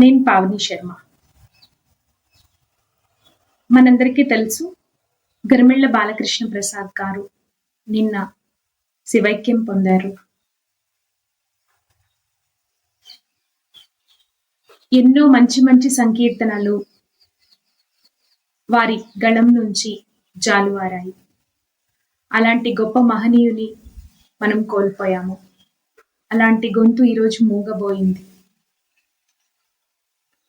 నేను పావని శర్మ. మనందరికీ తెలుసు గరిమిళ్ళ బాలకృష్ణ ప్రసాద్ గారు నిన్న శివైక్యం పొందారు. ఎన్నో మంచి మంచి సంకీర్తనలు వారి గళం నుంచి జాలువారాయి. అలాంటి గొప్ప మహనీయుని మనం కోల్పోయాము. అలాంటి గొంతు ఈరోజు మూగబోయింది.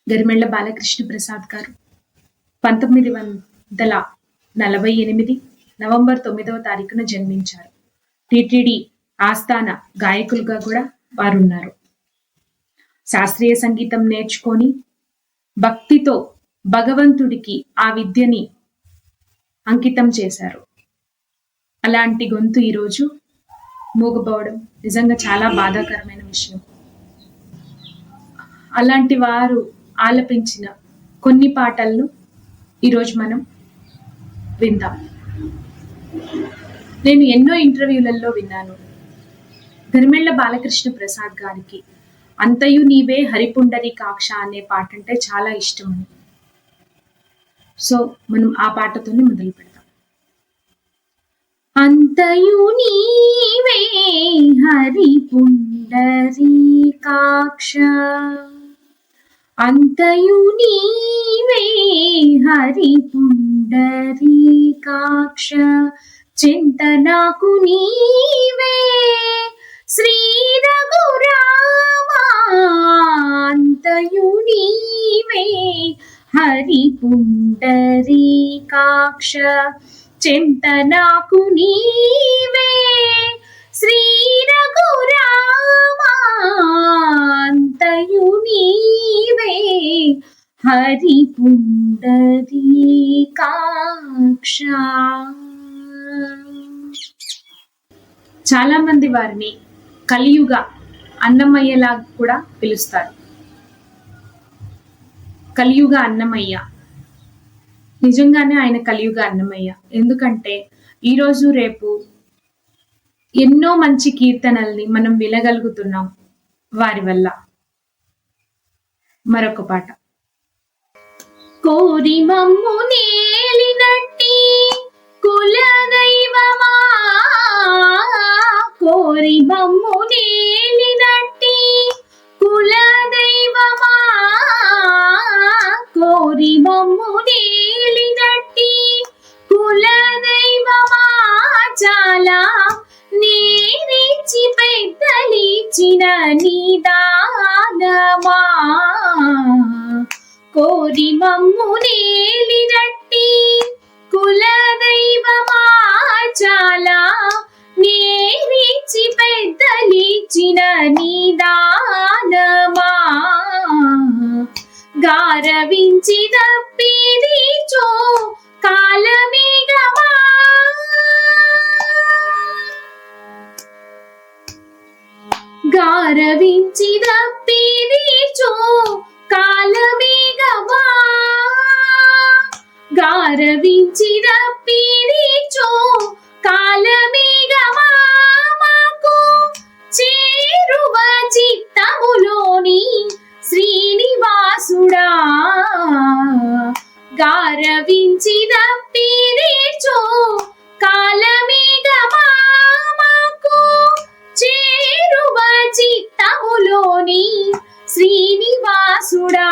గరిమెళ్ళ బాలకృష్ణ ప్రసాద్ గారు. పంతొమ్మిది వందల నలభై ఎనిమిది నవంబర్ తొమ్మిదవ తారీఖున జన్మించారు. టిటిడి ఆస్థాన గాయకులుగా కూడా వారు ఉన్నారు శాస్త్రీయ సంగీతం నేర్చుకొని భక్తితో భగవంతుడికి ఆ విద్యని అంకితం చేశారు. అలాంటి గొంతు ఈరోజు మూగపోవడం నిజంగా చాలా బాధాకరమైన విషయం. అలాంటి వారు ఆలపించిన కొన్ని పాటలను ఈరోజు మనం విందాం. నేను ఎన్నో ఇంటర్వ్యూలలో విన్నాను. ధర్మెళ్ళ బాలకృష్ణ ప్రసాద్ గారికి అంతయు నీవే హరిపుండరి కాక్ష అనే పాట అంటే చాలా ఇష్టమని. సో మనం ఆ పాటతోనే మొదలు పెడతాం అంతయు నీవే హరిపుండరి కాక్ష. అంతయు నీవే హరిపుండరి కాక్ష చింతనాకు నీవే శ్రీ రఘురామాంతయు నీవే హరిపుండరి కాక్ష చింతనాకు నీవే శ్రీ రఘురామాంతయు హరి కాక్ష చాలా మంది వారిని కలియుగ అన్నమయ్యలా కూడా పిలుస్తారు. కలియుగ అన్నమయ్య. నిజంగానే ఆయన కలియుగ అన్నమయ్య. ఎందుకంటే ఈరోజు రేపు ఎన్నో మంచి కీర్తనల్ని మనం వినగలుగుతున్నాం వారి వల్ల. మరొక పాట. కోరి మమ్ము నేలినట్టి కుల దైవమా? కోరి మమ్ము പാരവിഞ്ചിതപ്പിരിച്ചോ കാലമേഘമാ. ഗാരവിഞ്ചിതപ്പിരിച്ചോ കാലമേഘമാ. ഗാരവിഞ്ചിതപ്പിരിച്ചോ കാലമേ గారవించి తప్పిదిచో కాలమేగమా మాకు చేరువ చిత్తములోని శ్రీనివాసుడా.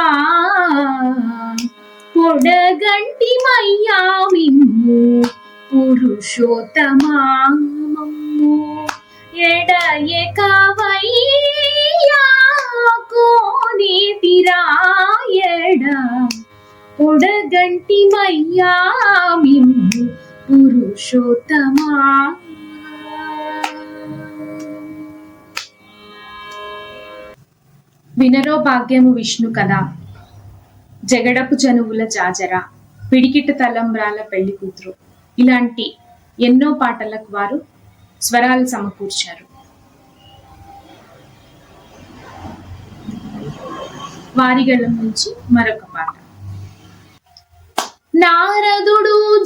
పొడగంటి మయ్యా మిమ్ము పురుషోత్తమా. పురుషోత్తమా? వినరో భాగ్యము విష్ణు కదా. జగడపు చనువుల జాజర పిడికిట తలంబ్రాల పెళ్ళి కూతురు. ఇలాంటి ఎన్నో పాటలకు వారు స్వరాలు సమకూర్చారు. వారిగళం నుంచి మరొక పాట. నారదుడు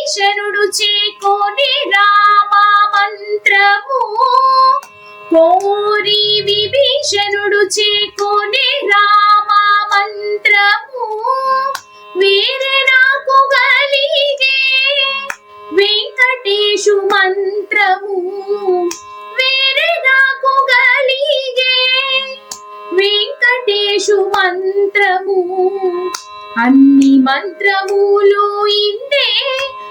విభీషణుడు చేకోని రామ మంత్రము కోరి విభీషణుడు చేకోని రామ మంత్రము వేరే నాకు గలిగే వెంకటేశు మంత్రము. వేరే నాకు గలిగే వెంకటేశు మంత్రము. అన్ని మంత్రములు ఇందే.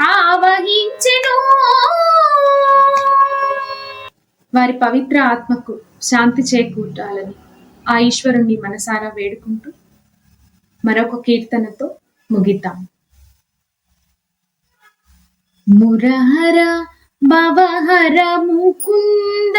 ఆవహించెను. వారి పవిత్ర ఆత్మకు శాంతి చేకూర్చాలని ఆ ఈశ్వరుణ్ణి మనసారా వేడుకుంటూ మరొక కీర్తనతో ముగిద్దాం. మురహర భవహర ముకుంద